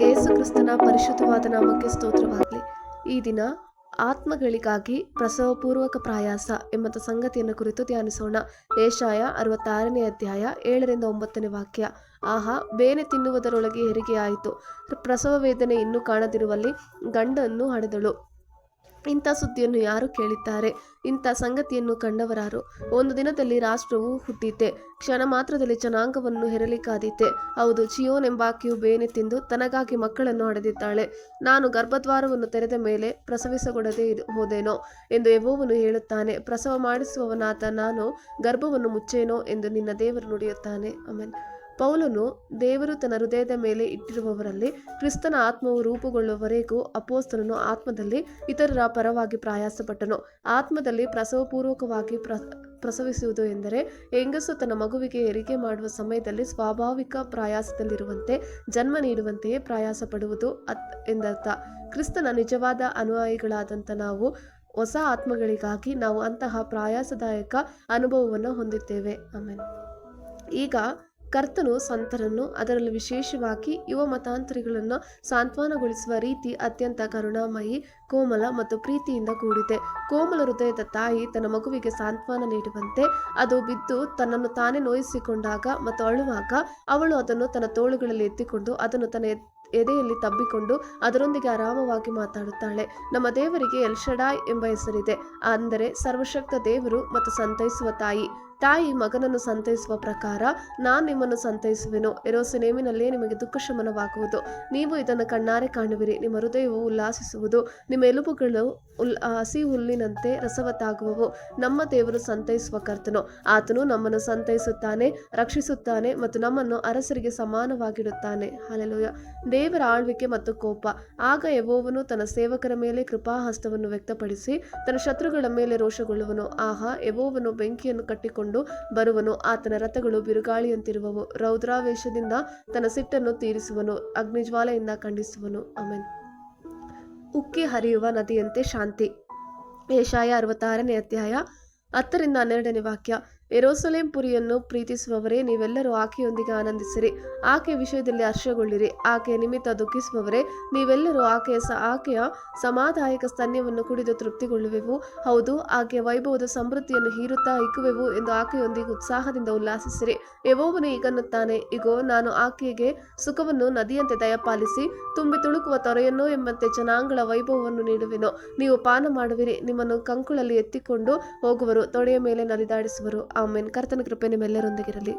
ಏಸು ಕ್ರಿಸ್ತನ ಪರಿಶುದ್ಧವಾದ ನಾಮಕ್ಕೆ ಸ್ತೋತ್ರವಾಗಲಿ. ಈ ದಿನ ಆತ್ಮಗಳಿಗಾಗಿ ಪ್ರಸವಪೂರ್ವಕ ಪ್ರಯಾಸ ಎಂಬ ಸಂಗತಿಯನ್ನು ಕುರಿತು ಧ್ಯಾನಿಸೋಣ. ಏಷಾಯ ಅರವತ್ತಾರನೇ ಅಧ್ಯಾಯ ಏಳರಿಂದ ಒಂಬತ್ತನೇ ವಾಕ್ಯ. ಆಹಾ, ಬೇನೆ ತಿನ್ನುವುದರೊಳಗೆ ಹೆರಿಗೆಯಾಯಿತು. ಪ್ರಸವ ವೇದನೆ ಇನ್ನೂ ಕಾಣದಿರುವಲ್ಲಿ ಗಂಡನ್ನು ಹಡೆದಳು. ಇಂಥ ಸುದ್ದಿಯನ್ನು ಯಾರು ಕೇಳಿದ್ದಾರೆ? ಇಂಥ ಸಂಗತಿಯನ್ನು ಕಂಡವರಾರು. ಒಂದು ದಿನದಲ್ಲಿ ರಾಷ್ಟ್ರವು ಹುಟ್ಟಿತೆ. ಕ್ಷಣ ಮಾತ್ರದಲ್ಲಿ ಜನಾಂಗವನ್ನು ಹೆರಲಿಕ್ಕಾದೀತೆ. ಹೌದು, ಚಿಯೋನ್ ಎಂಬಾಕೆಯು ಬೇನೆ ತಿಂದು ತನಗಾಗಿ ಮಕ್ಕಳನ್ನು ಹಡೆದಿದ್ದಾಳೆ. ನಾನು ಗರ್ಭದ್ವಾರವನ್ನು ತೆರೆದ ಮೇಲೆ ಪ್ರಸವಿಸಗೊಡದೆ ಹೋದೇನೋ ಎಂದು ಯೆಹೋವನು ಹೇಳುತ್ತಾನೆ. ಪ್ರಸವ ಮಾಡಿಸುವವನಾದ ನಾನು ಗರ್ಭವನ್ನು ಮುಚ್ಚೇನೋ ಎಂದು ನಿನ್ನ ದೇವರು ನುಡಿಯುತ್ತಾನೆ. ಆಮೇಲೆ ಪೌಲನು ದೇವರು ತನ್ನ ಹೃದಯದ ಮೇಲೆ ಇಟ್ಟಿರುವವರಲ್ಲಿ ಕ್ರಿಸ್ತನ ಆತ್ಮವು ರೂಪುಗೊಳ್ಳುವವರೆಗೂ ಅಪೋಸ್ತನನ್ನು ಆತ್ಮದಲ್ಲಿ ಇತರರ ಪರವಾಗಿ ಪ್ರಯಾಸಪಟ್ಟನು. ಆತ್ಮದಲ್ಲಿ ಪ್ರಸವಪೂರ್ವಕವಾಗಿ ಪ್ರ, ಪ್ರಸವಿಸುವುದು ಎಂದರೆ ಹೆಂಗಸು ತನ್ನ ಮಗುವಿಗೆ ಹೆರಿಗೆ ಮಾಡುವ ಸಮಯದಲ್ಲಿ ಸ್ವಾಭಾವಿಕ ಪ್ರಯಾಸದಲ್ಲಿರುವಂತೆ, ಜನ್ಮ ನೀಡುವಂತೆಯೇ ಪ್ರಯಾಸ ಪಡುವುದು ಅತ್, ಎಂದರ್ಥ. ಕ್ರಿಸ್ತನ ನಿಜವಾದ ಅನುಯಾಯಿಗಳಾದಂಥ ನಾವು ಹೊಸ ಆತ್ಮಗಳಿಗಾಗಿ ನಾವು ಅಂತಹ ಪ್ರಯಾಸದಾಯಕ ಅನುಭವವನ್ನು ಹೊಂದಿದ್ದೇವೆ. ಆಮೇಲೆ ಈಗ ಕರ್ತನು ಸಂತರನ್ನು ಅದರಲ್ಲಿ ವಿಶೇಷವಾಗಿ ಯುವ ಮತಾಂತರಿಗಳನ್ನು ಸಾಂತ್ವನಗೊಳಿಸುವ ರೀತಿ ಅತ್ಯಂತ ಕರುಣಾಮಯಿ, ಕೋಮಲ ಮತ್ತು ಪ್ರೀತಿಯಿಂದ ಕೂಡಿದೆ. ಕೋಮಲ ಹೃದಯದ ತಾಯಿ ತನ್ನ ಮಗುವಿಗೆ ಸಾಂತ್ವನ ನೀಡುವಂತೆ ಅದು ಬಿದ್ದು ತನ್ನನ್ನು ತಾನೇ ನೋಯಿಸಿಕೊಂಡಾಗ ಮತ್ತು ಅಳುವಾಗ ಅವಳು ಅದನ್ನು ತನ್ನ ತೋಳುಗಳಲ್ಲಿ ಎತ್ತಿಕೊಂಡು ಅದನ್ನು ತನ್ನ ಎದ್- ಎದೆಯಲ್ಲಿ ತಬ್ಬಿಕೊಂಡು ಅದರೊಂದಿಗೆ ಆರಾಮವಾಗಿ ಮಾತಾಡುತ್ತಾಳೆ. ನಮ್ಮ ದೇವರಿಗೆ ಎಲ್ಷಡಾಯ್ ಎಂಬ ಹೆಸರಿದೆ. ಅಂದರೆ ಸರ್ವಶಕ್ತ ದೇವರು ಮತ್ತು ಸಂತೈಸುವ ತಾಯಿ. ತಾಯಿ ಮಗನನ್ನು ಸಂತೈಸುವ ಪ್ರಕಾರ ನಾನು ನಿಮ್ಮನ್ನು ಸಂತೈಸುವೆನು. ಎರೋಸೆನೇಮಿನಲ್ಲೇ ನಿಮಗೆ ದುಃಖ ಶಮನವಾಗುವುದು. ನೀವು ಇದನ್ನು ಕಣ್ಣಾರೆ ಕಾಣುವಿರಿ. ನಿಮ್ಮ ಹೃದಯವು ಉಲ್ಲಾಸಿಸುವುದು. ನಿಮ್ಮ ಎಲುಬುಗಳು ಉಲ್ ಹಸಿ ಹುಲ್ಲಿನಂತೆ ರಸವತ್ತಾಗುವವು. ನಮ್ಮ ದೇವರು ಸಂತೈಸುವ ಕರ್ತನು. ಆತನು ನಮ್ಮನ್ನು ಸಂತೈಸುತ್ತಾನೆ, ರಕ್ಷಿಸುತ್ತಾನೆ ಮತ್ತು ನಮ್ಮನ್ನು ಅರಸರಿಗೆ ಸಮಾನವಾಗಿಡುತ್ತಾನೆ. ಹಾಲೆಲೂಯ. ದೇವರ ಆಳ್ವಿಕೆ ಮತ್ತು ಕೋಪ. ಆಗ ಯವೋವನು ತನ್ನ ಸೇವಕರ ಮೇಲೆ ಕೃಪಾಹಸ್ತವನ್ನು ವ್ಯಕ್ತಪಡಿಸಿ, ತನ್ನ ಶತ್ರುಗಳ ಮೇಲೆ ರೋಷಗೊಳ್ಳುವನು. ಆಹಾ ಯವೋವನು ಬೆಂಕಿಯನ್ನು ಕಟ್ಟಿಕೊಂಡು ಬರುವನು. ಆತನ ರಥಗಳು ಬಿರುಗಾಳಿಯಂತಿರುವವು. ರೌದ್ರಾವೇಶದಿಂದ ತನ್ನ ಸಿಟ್ಟನ್ನು ತೀರಿಸುವನು. ಅಗ್ನಿಜ್ವಾಲೆಯಿಂದ ಖಂಡಿಸುವನು. ಆಮೇಲೆ ಉಕ್ಕಿ ಹರಿಯುವ ನದಿಯಂತೆ ಶಾಂತಿ. ಏಷಾಯ ಅರವತ್ತಾರನೇ ಅಧ್ಯಾಯ ಹತ್ತರಿಂದ ಹನ್ನೆರಡನೇ ವಾಕ್ಯ. ಎರೋಸಲೇಂ ಪುರಿಯನ್ನು ಪ್ರೀತಿಸುವವರೇ, ನೀವೆಲ್ಲರೂ ಆಕೆಯೊಂದಿಗೆ ಆನಂದಿಸಿರಿ. ಆಕೆಯ ವಿಷಯದಲ್ಲಿ ಹರ್ಷಗೊಳ್ಳಿರಿ. ಆಕೆಯ ನಿಮಿತ್ತ ದುಃಖಿಸುವವರೇ, ನೀವೆಲ್ಲರೂ ಆಕೆಯ ಆಕೆಯ ಸಮಾಧಾಯಕ ಸ್ತನ್ಯವನ್ನು ಕುಡಿದು ತೃಪ್ತಿಗೊಳ್ಳುವೆವು. ಹೌದು, ಆಕೆಯ ವೈಭವದ ಸಮೃದ್ಧಿಯನ್ನು ಹೀರುತ್ತಾ ಇಕ್ಕುವೆವು ಎಂದು ಆಕೆಯೊಂದಿಗೆ ಉತ್ಸಾಹದಿಂದ ಉಲ್ಲಾಸಿಸಿರಿ. ಯವೋವನು ಈಗನ್ನುತ್ತಾನೆ ಇಗೋ, ನಾನು ಆಕೆಗೆ ಸುಖವನ್ನು ನದಿಯಂತೆ ದಯಪಾಲಿಸಿ, ತುಂಬಿ ತುಳುಕುವ ತೊರೆಯನ್ನು ಎಂಬಂತೆ ಜನಾಂಗಳ ವೈಭವವನ್ನು ನೀಡುವೆನು. ನೀವು ಪಾನ ಮಾಡುವಿರಿ ನಿಮ್ಮನ್ನು ಕಂಕುಳಲ್ಲಿ ಎತ್ತಿಕೊಂಡು ಹೋಗುವರು, ತೊಡೆಯ ಮೇಲೆ ನಲಿದಾಡಿಸುವರು. ಆಮೇನ್. ಕರ್ತನ ಕೃಪೆ ನಿಮ್ಮೆಲ್ಲರೊಂದಿಗಿರಲಿ.